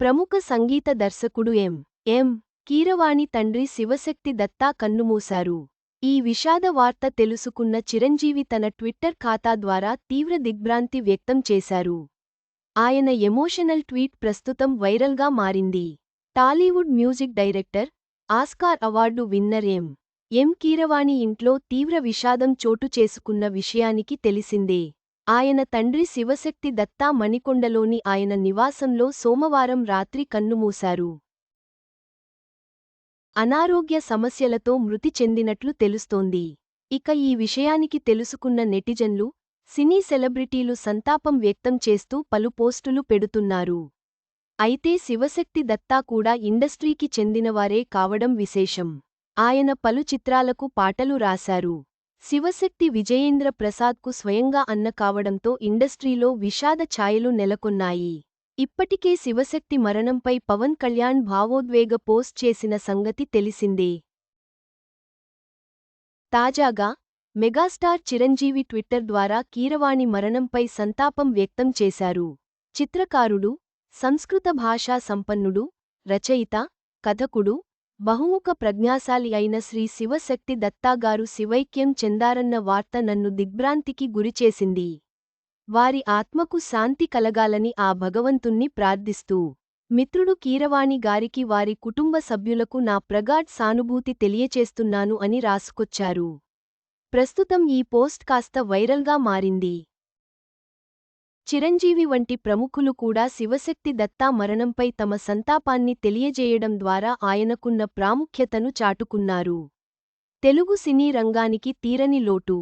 ప్రముఖ సంగీత దర్శకుడు ఎం. ఎం. కీరవాణి తండ్రి శివశక్తి దత్తా కన్నుమూశారు. ఈ విషాద వార్త తెలుసుకున్న చిరంజీవి తన ట్విట్టర్ ఖాతా ద్వారా తీవ్ర దిగ్భ్రాంతి వ్యక్తం చేశారు. ఆయన ఎమోషనల్ ట్వీట్ ప్రస్తుతం వైరల్గా మారింది. Tollywood music director Oscar award winner M. M. Keeravani ఇంట్లో తీవ్ర విషాదం చోటు చేసుకున్న విషయానికి తెలిసిందే. ఆయన తండ్రి శివశక్తి దత్తా మణికొండలోని ఆయన నివాసంలో సోమవారం రాత్రి కన్నుమూశారు. అనారోగ్య సమస్యలతో మృతి చెందినట్లు తెలుస్తోంది. ఇక ఈ విషయానికి తెలుసుకున్న నెటిజన్లు సినీ సెలబ్రిటీలు సంతాపం వ్యక్తం చేస్తూ పలు పోస్టులు పెడుతున్నారు. అయితే శివశక్తి దత్తా కూడా ఇండస్ట్రీకి చెందినవారే కావడం విశేషం. ఆయన పలు చిత్రాలకు పాటలు రాశారు. శివశక్తి విజయేంద్ర ప్రసాద్కు స్వయంగా అన్న కావడంతో ఇండస్ట్రీలో విషాద ఛాయలు నెలకొన్నాయి. ఇప్పటికే శివశక్తి మరణంపై పవన్ కళ్యాణ్ భావోద్వేగ పోస్ట్ చేసిన సంగతి తెలిసిందే. తాజాగా మెగాస్టార్ చిరంజీవి ట్విట్టర్ ద్వారా కీరవాణి మరణంపై సంతాపం వ్యక్తం చేశారు. చిత్రకారుడు సంస్కృత భాషా సంపన్నుడు రచయిత కథకుడు బహుముఖ ప్రజ్ఞాశాలి అయిన శ్రీ శివశక్తి దత్తాగారు శివైక్యం చెందారన్న వార్త నన్ను దిగ్భ్రాంతికి గురిచేసింది. వారి ఆత్మకు శాంతి కలగాలని ఆ భగవంతుణ్ణి ప్రార్థిస్తూ మిత్రుడు కీరవాణి గారికి వారి కుటుంబ సభ్యులకు నా ప్రగాఢ్ సానుభూతి తెలియచేస్తున్నాను అని రాసుకొచ్చారు. ప్రస్తుతం ఈ పోస్ట్ కాస్త వైరల్గా మారింది. చిరంజీవి వంటి ప్రముఖులు కూడా శివశక్తి దత్తా మరణంపై తమ సంతాపాన్ని తెలియజేయడం ద్వారా ఆయనకున్న ప్రాముఖ్యతను చాటుకున్నారు. తెలుగు సినీ రంగానికి తీరని లోటు.